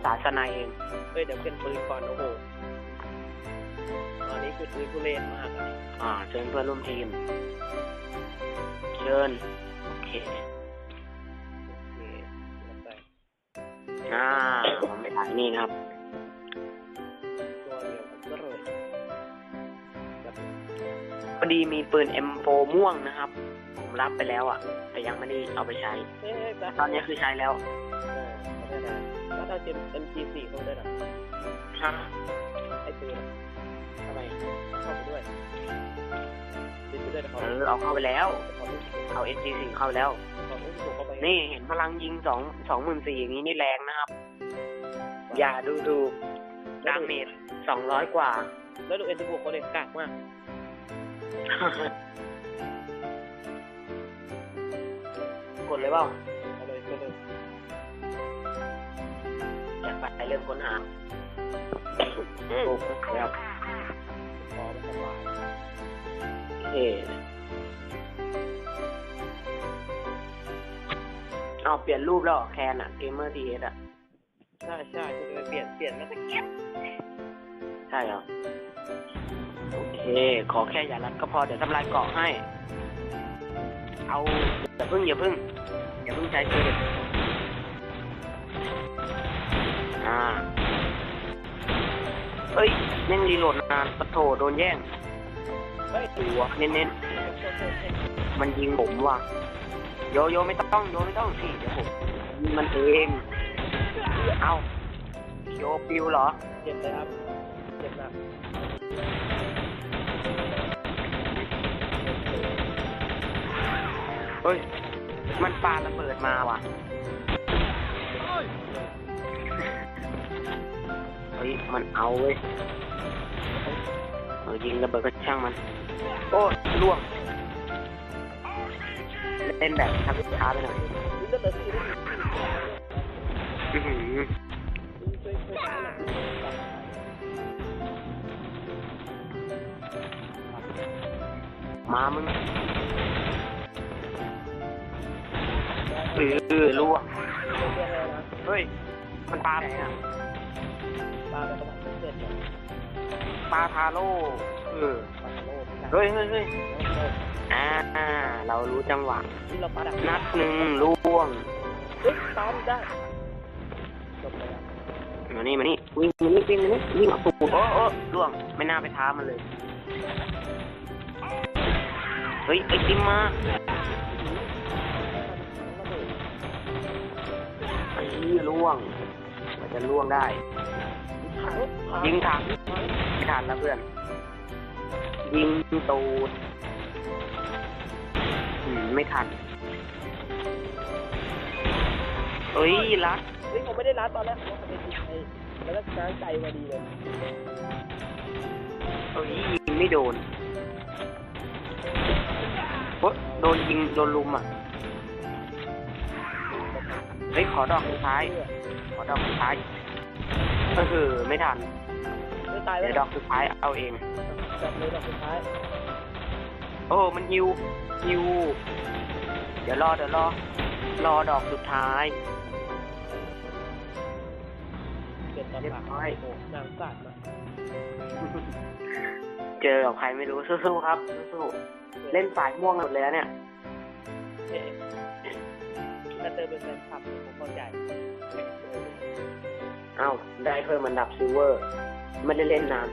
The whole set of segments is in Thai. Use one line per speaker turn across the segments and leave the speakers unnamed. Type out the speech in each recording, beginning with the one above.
เดี๋ยวผมสาสนายเอง
เฮ้ยเดี๋ยวเปลี่ยนปืนก่อนโอ้โหตอนนี้คือปืนผู้เล่นมากอะ
อ่าเชิญเพื่อนร่วมทีม เชิญโอเค
โอเคแล้วไป
อ่าผมไปถ่ายนี่นะครับ
ตัวเดียวกันก็เลยแบบ
พอดีมีปืน M4 ม่วงนะครับ ผมรับไปแล้วอะ แต่ยังไม่ได้เอาไปใช้
เฮ้ยเฮ้ยแบ๊ค
ตอนนี้คือใช้แล้ว
เออเขาได้ แล้วแล้วถ้าเจม MG4 เขาได้หรอ
ครับ
ไอ้ปืนอะ
ทำไม
เข้าไปด้วยดิสด้วยนะครั
เออเอาเข้าไปแล้ว
ขอรูป
เอา SG4 เข้าไปแล้ว
ขอรูปส่งเข้าไป
นี่เห็นพลังยิงสองสองหมื่นสี่อย่างนี้นี่แรงนะครับ อย่าดูดูดาเมจสองร้อยกว่า
แล้วดู M16 เขาเลยกากมาก
กดเลยเปล่า
เอาเลยเอาเลย
อยากไป เริ่มค้นหาโอ้โหครับ
พอมันสบาย
เอเอาเปลี่ยนรูปแล้วเหรอแคนอะเกมเมอร์ทีเอสอะ
ใช่ใช่คุณจะไปเปลี่ยนเปลี่ยนแล้วก็เก็บ
ใช่เหรอโอเค ขอแค่อย่ารัดก็พอเดี๋ยวทำลายเกาะให้ เอาอย่าพึ่งอย่าพึ่งอย่าพึ่งใช้ปืน อ่าเอ้ยแม่งรีโหลดนานปะโถโดนแย่ง
เฮ้ย
หัวเน้นๆมันยิงผมว่ะโยโยไม่ต้องโยไม่ต้องสิเดี๋ยวผมยิงมันเองเอาโยปิวเหรอ
เจ็บเลยครับเจ็บหนัก
เฮ้ยมันปาระเบิดมาว่ะ ฮ้ยมันเอาเว้ยเออยิงระเบิดก็ช่างมัน โอ้ล่วง เล่นแบบทักช้าไปหน่อย
อื
อหือมามึงเออล่วง
เรื่องอะไรนะ
เฮ้ย มันปลาไหนอะ
ปลาไปประมาเจ็ดเนี่ย
ปลาทาโร่เออ
ปลกไม่ใช่
เฮ้ยเฮ้ยเฮ้ยอ่า เรารู้จังหวะ
นัด
หนึ่งล่วง
เฮ้ยตามได้
มานี่มานี่วิ่งมานี่วิ่งมานี่วิ่งออกตูดโอ้โอ้ล่วง ไม่น่าไปท้ามันเลย เฮ้ย ไอติมมาไอ้นี่ล่วงมันจะล่วงได้ ยิงถังไม่ทันแล้วเพื่อน ยิงตูดอืมไม่ทันเฮ้ยรัด
เฮ้ยผมไม่ได้รัดตอนแรกผมว่ามันเป็นไอ้แล้วก็ง้างใจมาดีเลย
เฮ้ยยิงไม่โดนโอ๊ยโดนยิงโดนลุมอะเฮ้ยขอดอกสุดท้าย ขอดอกสุดท้าย เออไม่ทัน
ไม่ตาย
เดี๋
แล้
ยววดอกสุดท้ายเอาเอง
จับเลยดอกสุดท้าย
โอ้ มันฮิวฮิว เดี๋ยวรอเดี๋ยวรอ รอดอกสุดท้าย
เก็บตอน
เรียบ
หลัง
ร้อย
โอ้นางสัตว์มา
เจอกับใครไม่รู้สู้ๆครับสู้ๆเล่นสายม่วงหมดเลยนะเนี่ย
เอ๊ะ ถ้าเจอเป็นแฟนคลับเนี่ยผมเข้าใจ
เอ้าได้เพิ่มอันดับซิลเวอร์ไม่ได้เล่นนาน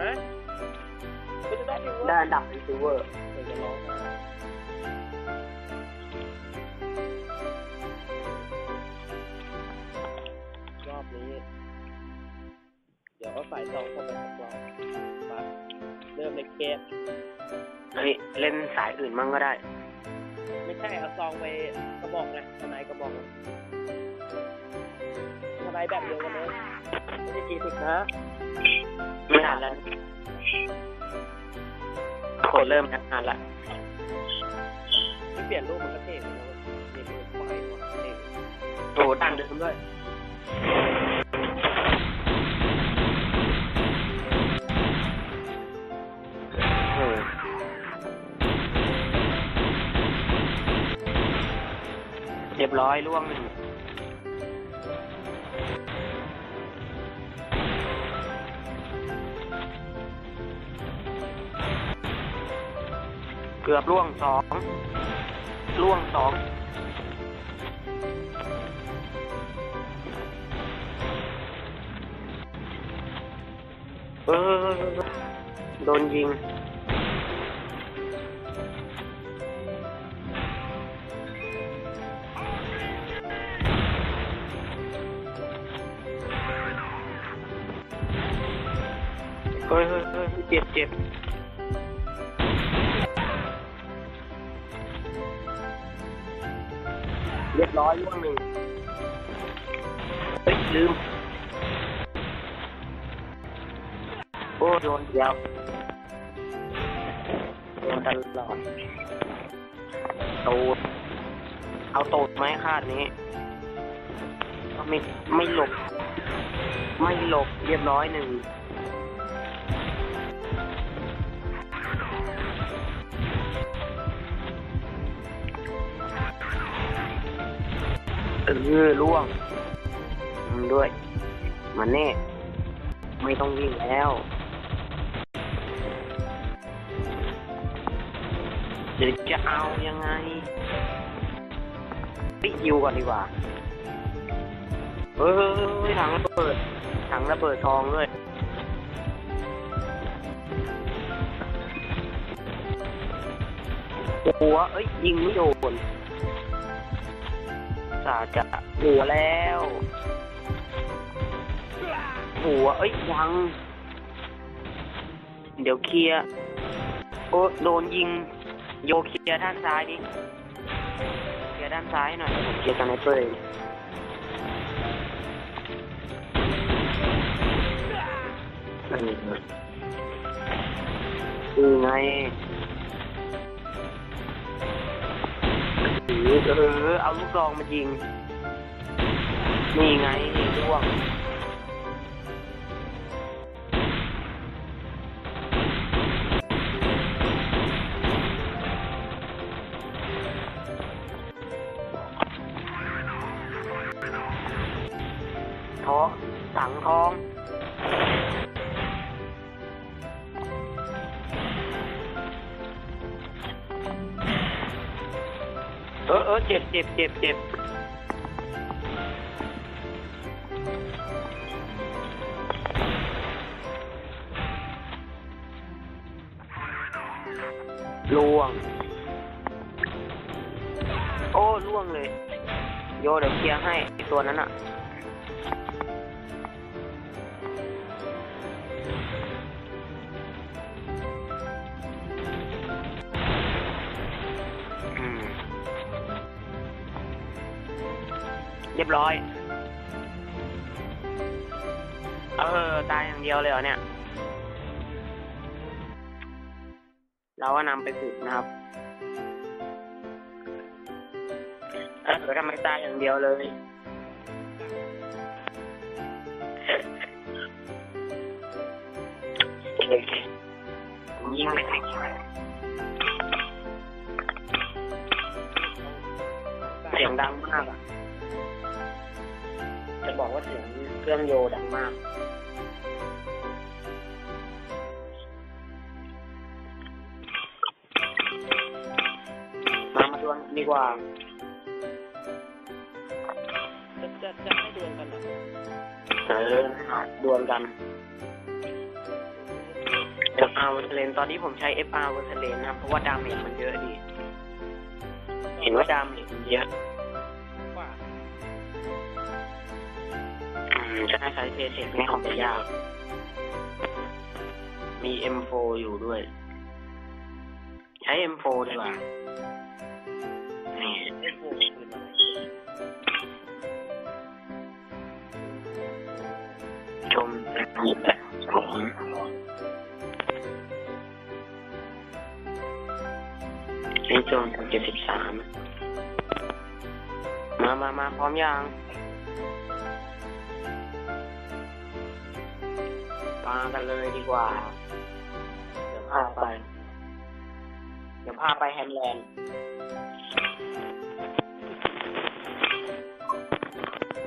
ฮะไม่จะได้ดู
ได้
ว่า
อันดับเป็นซิลเวอร์
เดี๋ยวจะร้องนะรอบนี้ เดี๋ยวก็ใส่ซองเข้าไปสักรอบมาเริ่มในเกม
เฮ้ยเล่นสายอื่นมั่งก็ได้
ไม่ ใช่เอาซองไปกระบอกไงทนายกระบอกทนายแบบเดียวกันเลยไม่ใช่จีสิกนะ
ไม่ทันแล้วคนเริ่มทำงานละ
ไม่เปลี่ยนรูปมันก็เท่เลยนะมีมือไฟมันเท่
โอ้ตั้งเดิมด้วย เรียบร้อยล่วงหนึ่งเกือบล่วงสองล่วงสองเออโดนยิง เฮ้ยเฮ้ยเฮ้ยเจ็บเจ็บเรียบร้อยล่วงหนึ่งเฮ้ยลืม โอ้โดนเดียวโดนตลอดตูดเอาตูดไหมคาดนี้ ไม่ไม่หลบ ไม่หลบเรียบร้อยหนึ่ง เออล่วงด้วย มันเน่ ไม่ต้องวิ่งแล้ว เดี๋ยวจะเอายังไงปิยิวก่อนดีกว่า เฮ้ยถังระเบิด ถังระเบิดทองด้วยหัวเอ้ยยิงไม่โดน สาจะหัวแล้ว หัว เอ้ยยัง เดี๋ยวเคลียร์โอ้โดนยิง โยเคลียร์ด้านซ้ายดิเคลียร์ด้านซ้ายหน่อยเดี๋ยวผมเคลียร์สไนเปอร์เองไง เออเออ เอาลูกซองมายิง นี่ไงร่วง เออเออเจ็บเจ็บเจ็บเจ็บล่วง โอ้ล่วงเลย โยเดี๋ยวเคลียร์ให้ตัวนั้นอะ เรียบร้อย เออ ตายอย่างเดียวเลยเหรอเนี่ย เราก็นำไปฝึกนะครับ เออทำไมตายอย่างเดียวเลยยิงไม่ติดเสียงดังมากอะ บอกว่าเสียงเครื่องโยดังมาก มามาดวลดีกว่า
จะจะจะให้ดวลกันเหรอ
เออดวลกัน FR เวอร์เลนตอนนี้ผมใช้ FR เวอร์เลนนะครับเพราะว่าดาเมจมันเยอะดี เห็นว่าดาเมจมันเยอะ จะใช้เทเทคไม่ของจะยาก มี M4 อยู่ด้วย ใช้ M4 ดีกว่านี่
เอ็นโฟปืนอะไร
ชมยิบแบบผมนี่จมเจ็ดสิบสามมามามาพร้อมยัง ปากันเลยดีกว่า เดี๋ยวพาไป เดี๋ยวพาไปแฮมแลนด์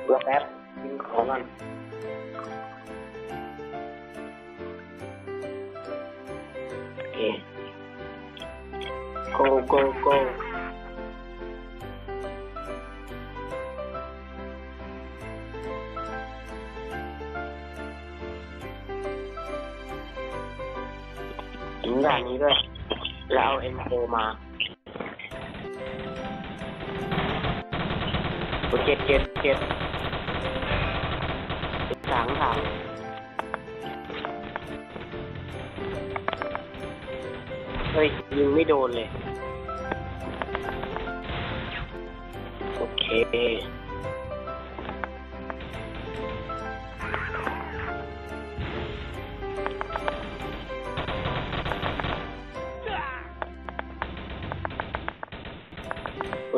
เดี๋ยวแป๊บกินของกันโอเคโกโด่านนี้ด้วย แล้วเอาเอ็นโฟมาโอเจ็บเจ็บเจ็บถังถังเฮ้ยยิงไม่โดนเลย โอเค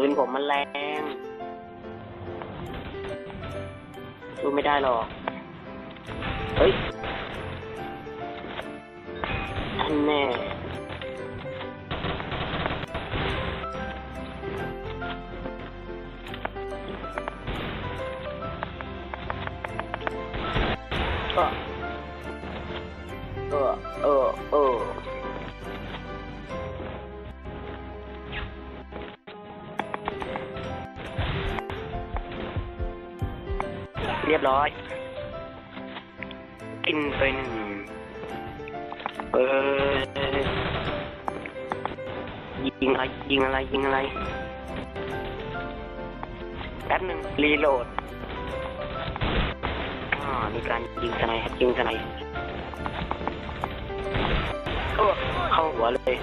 ปืนผมมันแรงสู้ไม่ได้หรอก เฮ้ยอันแน่ รียบร้อย กินไปหนึ่งเออยิงอะไรยิงอะไรยิงอะไรแป๊บหนึ่งรีโหลดอ่ามีการยิงสไนครับยิงสไนเออเข้าหัวเลย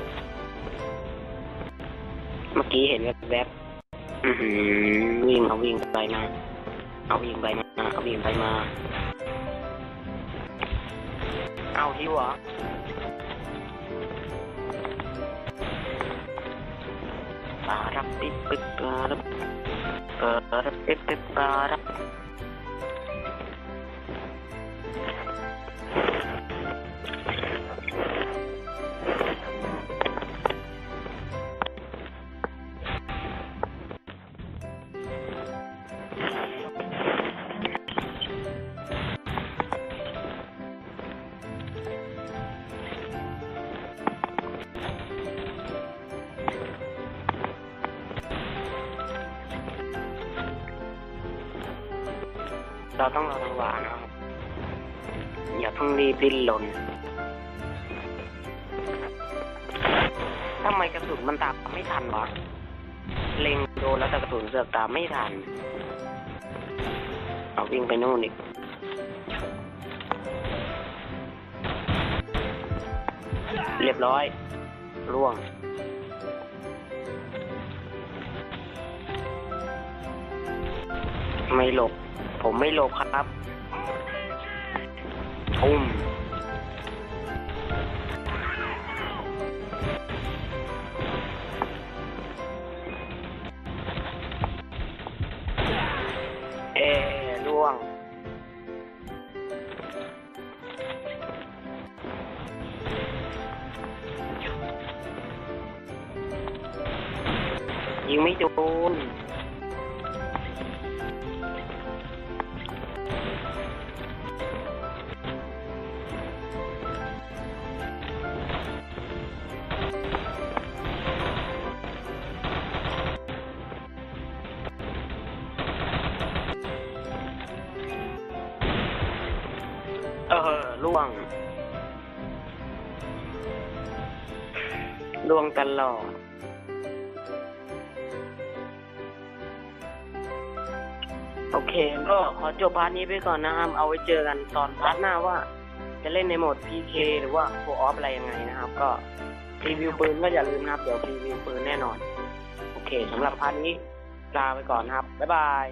เมื่อกี้เห็นแวบๆอื้อหือวิ่งเอาวิ่งไปมา เอาบีมไปมาเอาบีมไปมา เอาหิวเหรอปารับปิดปิดปารับปารับปิดปิดปารับ เราต้องระวังหวานะครับอย่าเพิ่งรีบดิ้นรนทำไมกระสุนมันตามไม่ทันวะเล็งโดนแล้วแต่กระสุนเสือกตามไม่ทันเอาวิ่งไปนู่นอีกเรียบร้อย ร่วง ไม่หลบ ผมไม่หลบครับทุ่ม ลวงตลอด โอเค ก็ขอจบพาร์ทนี้ไปก่อนนะครับ เอาไว้เจอกันตอนพาร์ทหน้าว่า จะเล่นในโหมด PK หรือว่า f ออฟอะไรยังไงนะครับ ก็รีวิวปืนก็อย่าลืมนะครับ เดี๋ยวรีวิวปืนแน่นอน โอเคสำหรับพาร์ทนี้ลาไปก่อนครับ บ๊ายบาย